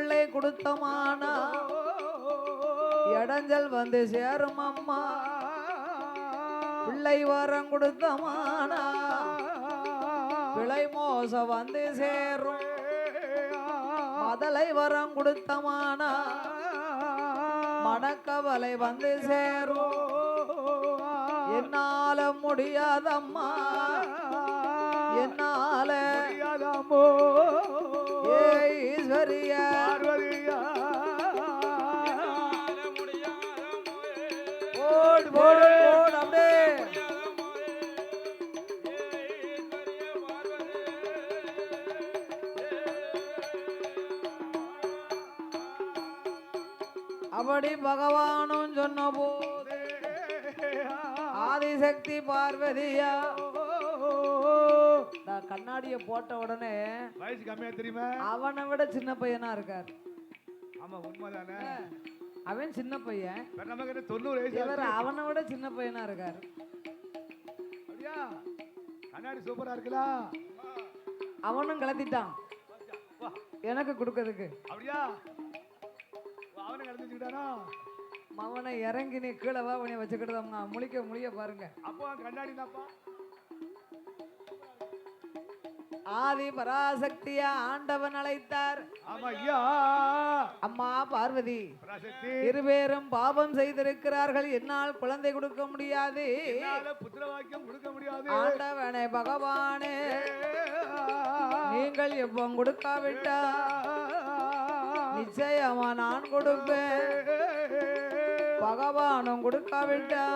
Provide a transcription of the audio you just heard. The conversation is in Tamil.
பிள்ளை கொடுத்தமானா? இடைஞ்சல் வந்து சேரும் அம்மா பிள்ளை வரம் கொடுத்தமானா? பிழை மோச வந்து சேரும். மதலை வரம் கொடுத்தமானா? மணக்கவலை வந்து சேரும். என்னால முடியாதம்மா. என்னால ஏ ஈஸ்வரிய அப்படியே. அப்படி பகவானும் சொன்ன போது ஆதிசக்தி பார்வதியா? நான் கண்ணாடிய போட்ட உடனே வயசு கம்மியா தெரியுமா? அவனை விட சின்ன பையனா இருக்கார். ஆமா உண்மைதானே? அவன் சின்ன பையன். நமக்கு தொண்ணூறு வயசு இவர். அவனை விட சின்ன பையனா இருக்கார். அப்படியா? கண்ணாடி சூப்பரா இருக்குல்ல அவனும் கலத்திட்டான். எனக்கு கொடுக்கறதுக்கு. அப்படியா? அவனை கலந்து வச்சுக்கிட்டானா அவனை இறங்கி நீ கீழே வா உன்னை வச்சுக்கிட்டு முழிக்க முழிய பாருங்க. அப்போ கண்ணாடி தான்ப்பா. ஆதி பராசக்தியா ஆண்டவன் அழைத்தார். அம்மா பார்வதி இருவேரும் பாவம் செய்திருக்கிறார்கள். என்னால் குழந்தை கொடுக்க முடியாது. ஆண்டவனே பகவானே நீங்கள் எப்போ கொடுக்காவிட்டா நிச்சயமா நான் கொடுப்பேன். பகவானும் கொடுக்காவிட்டா